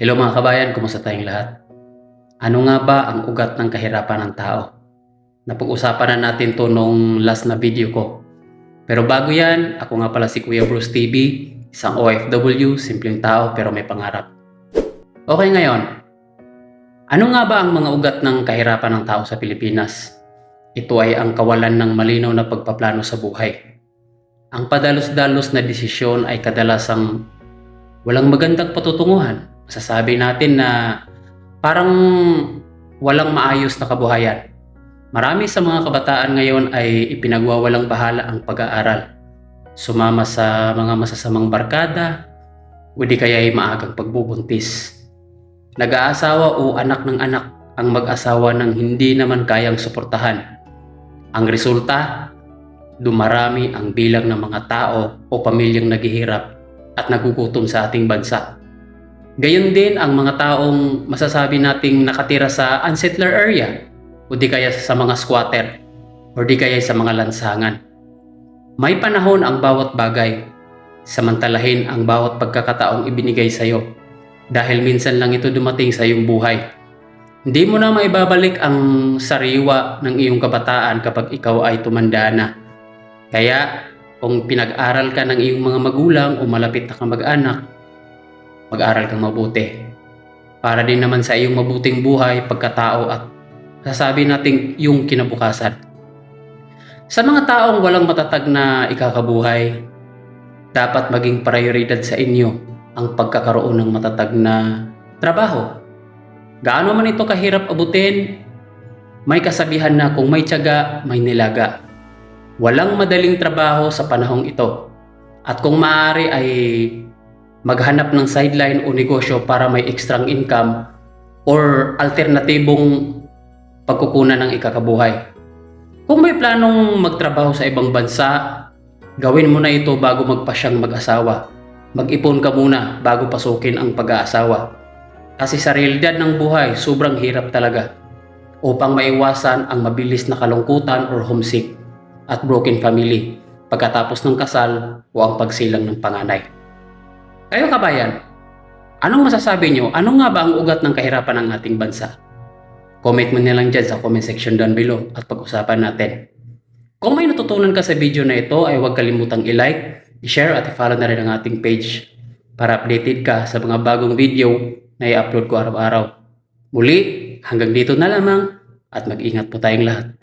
Hello mga kabayan, kumusta tayong lahat? Ano nga ba ang ugat ng kahirapan ng tao? Napag-usapan na natin to nung last na video ko. Pero bago yan, ako nga pala si Kuya Bruce TV, isang OFW, simpleng tao pero may pangarap. Okay ngayon, ano nga ba ang mga ugat ng kahirapan ng tao sa Pilipinas? Ito ay ang kawalan ng malinaw na pagpaplano sa buhay. Ang padalos-dalos na desisyon ay kadalasang walang magandang patutunguhan. Masasabi natin na parang walang maayos na kabuhayan. Marami sa mga kabataan ngayon ay ipinagwawalang bahala ang pag-aaral. Sumama sa mga masasamang barkada o di kaya ay maagang pagbubuntis. Nag-aasawa o anak ng anak ang mag-asawa ng hindi naman kayang suportahan. Ang resulta, dumarami ang bilang ng mga tao o pamilyang naghihirap at nagugutom sa ating bansa. Gayon din ang mga taong masasabi nating nakatira sa unsettler area o di kaya sa mga squatter o di kaya sa mga lansangan. May panahon ang bawat bagay, samantalahin ang bawat pagkakataong ibinigay sa iyo dahil minsan lang ito dumating sa iyong buhay. Hindi mo na maibabalik ang sariwa ng iyong kabataan kapag ikaw ay tumanda na. Kaya kung pinag-aral ka ng iyong mga magulang o malapit na kang mag-anak, mag-aral kang mabuti. Para din naman sa iyong mabuting buhay, pagkatao at sasabi nating yung kinabukasan. Sa mga taong walang matatag na ikakabuhay, dapat maging prioridad sa inyo ang pagkakaroon ng matatag na trabaho. Gaano man ito kahirap abutin, may kasabihan na kung may tiyaga, may nilaga. Walang madaling trabaho sa panahong ito. At kung maaari ay maghanap ng sideline o negosyo para may extra income or alternatibong pagkukunan ng ikakabuhay. Kung may planong magtrabaho sa ibang bansa, gawin mo na ito bago magpasyang mag-asawa. Mag-ipon ka muna bago pasukin ang pag-aasawa. Kasi sa realidad ng buhay, sobrang hirap talaga upang maiwasan ang mabilis na kalungkutan or homesick at broken family pagkatapos ng kasal o ang pagsilang ng panganay. Kayo kabayan, anong masasabi nyo? Ano nga ba ang ugat ng kahirapan ng ating bansa? Comment mo na lang dyan sa comment section down below at pag-usapan natin. Kung may natutunan ka sa video na ito ay huwag kalimutang i-like, i-share at i-follow na rin ang ating page para updated ka sa mga bagong video na i-upload ko araw-araw. Muli, hanggang dito na lamang at mag-ingat po tayong lahat.